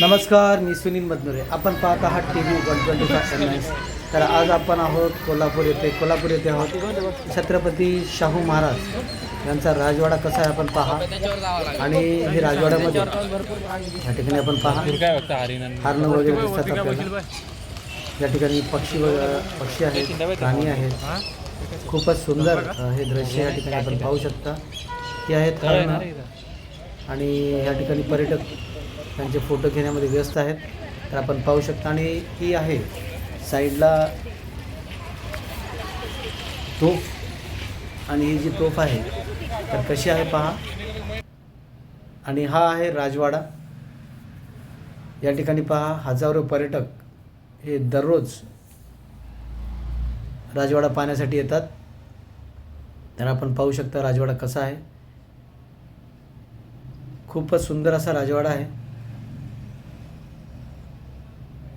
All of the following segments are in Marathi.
नमस्कार मी सुनील मदनुरे. आपण पाहत आहात T V one twenty five M S. तर आज आपण आहोत कोल्हापूर येथे. कोल्हापूर येथे आहोत छत्रपती शाहू महाराज. यांचा राजवाडा कसा आहे आपण पहा. आणि हे राजवाड्यामध्ये या ठिकाणी आपण पहा. हरण वगैरे दिसतात आपल्याला. या ठिकाणी पक्षी वगैरे पक्षी आहेत प्राणी आहेत. खूपच सुंदर हे दृश्य या ठिकाणी आपण पाहू शकता. ते आहेत हरणं आणि या ठिकाणी पर्यटक त्यांचे फोटो घेण्यामध्ये व्यस्त आहेत. तर आपण पाहू शकता आणि ही आहे साईडला तोफ आणि ही जी तोफ आहे तर कशी आहे पहा. आणि हा आहे राजवाडा. या ठिकाणी पहा हजारो पर्यटक हे दररोज राजवाडा पाहण्यासाठी येतात. तर आपण पाहू शकता राजवाडा कसा आहे. खूपच सुंदर असा राजवाडा आहे.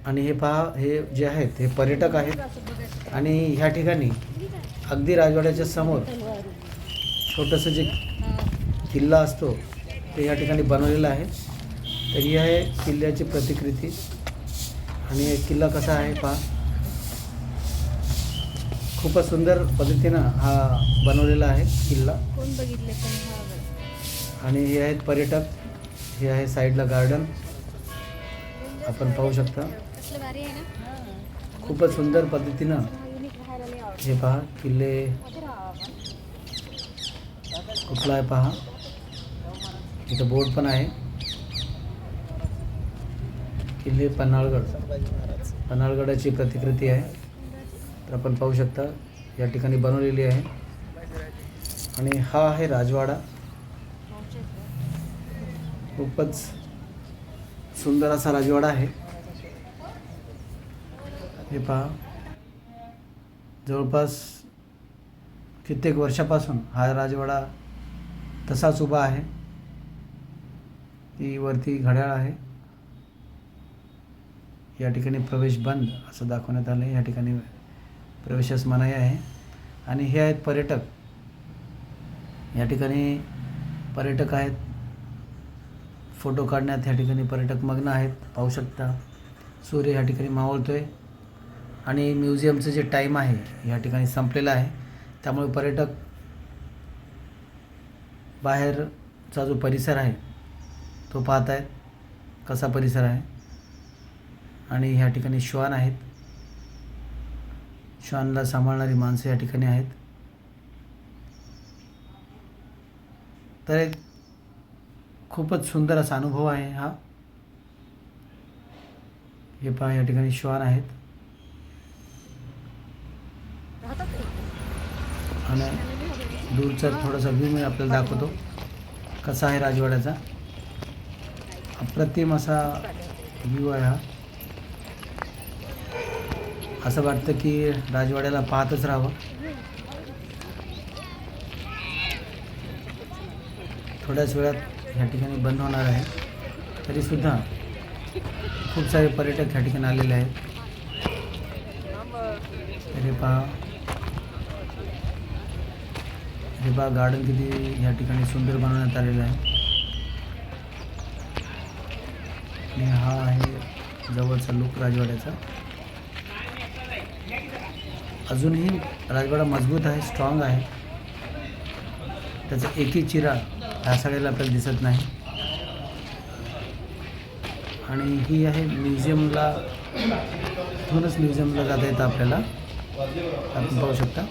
आणि हे पहा हे जे आहेत हे पर्यटक आहेत. आणि ह्या ठिकाणी अगदी राजवाड्याच्या समोर छोटंसं जे किल्ला असतो ते या ठिकाणी बनवलेलं आहे. तर ही आहे किल्ल्याची प्रतिकृती. आणि किल्ला कसा आहे पहा. खूपच सुंदर पद्धतीनं हा बनवलेला आहे किल्ला. हा. आणि हे आहेत पर्यटक. हे आहे साईडला गार्डन. आपण पाहू शकता. खूपच सुंदर पद्धतीनं. हे पहा किल्ले. कुठला आहे पहा. इथं बोर्ड पण आहे. किल्ले पन्हाळगड. पन्हाळगडाची प्रतिकृती आहे. तर आपण पाहू शकता या ठिकाणी बनवलेली आहे. आणि हा आहे राजवाडा. खूपच सुंदर असा राजवाडा आहे. हे पहा. जवळपास कित्येक वर्षापासून हा राजवाडा तसाच उभा आहे. ती वरती घड्याळ आहे. या ठिकाणी प्रवेश बंद असं दाखवण्यात आलं आहे. या ठिकाणी प्रवेशास मनाई आहे. आणि हे आहेत पर्यटक. या ठिकाणी पर्यटक आहेत. फोटो काढण्यात ह्या ठिकाणी पर्यटक मग्न आहेत. पाहू शकता सूर्य ह्या ठिकाणी मावळतो आहे आणि म्युझियमचं जे टाईम आहे या ठिकाणी संपलेलं आहे. त्यामुळे पर्यटक बाहेरचा जो परिसर आहे तो पाहत आहेत कसा परिसर आहे. आणि ह्या ठिकाणी श्वान आहेत. श्वानला सांभाळणारी माणसं या ठिकाणी आहेत. तर एक खूपच सुंदर असा अनुभव आहे हा. हे पहा या ठिकाणी श्वान आहेत. आणि दूरचा थोडासा व्ह्यू मी आपल्याला दाखवतो. कसा आहे राजवाड्याचा? अप्रतिम असा व्ह्यू आहे हा. असं वाटतं की राजवाड्याला पाहतच राहावं. थोड्याच वेळात ह्या ठिकाणी बंद होणार आहे. तरीसुद्धा खूप सारे पर्यटक ह्या ठिकाणी आलेले आहेत. तर पहा हे पहा गार्डन किती ह्या ठिकाणी सुंदर बनवण्यात आलेलं आहे. आणि हा आहे जवळचा लुक राजवाड्याचा. अजूनही राजवाडा मजबूत आहे स्ट्रॉंग आहे. त्याचा एकही चिरा ह्या सगळ्याला आपल्याला दिसत नाही. आणि ही आहे म्युझियमला इथूनच म्युझियमला जाता येतं आपल्याला. आपण पाहू शकता.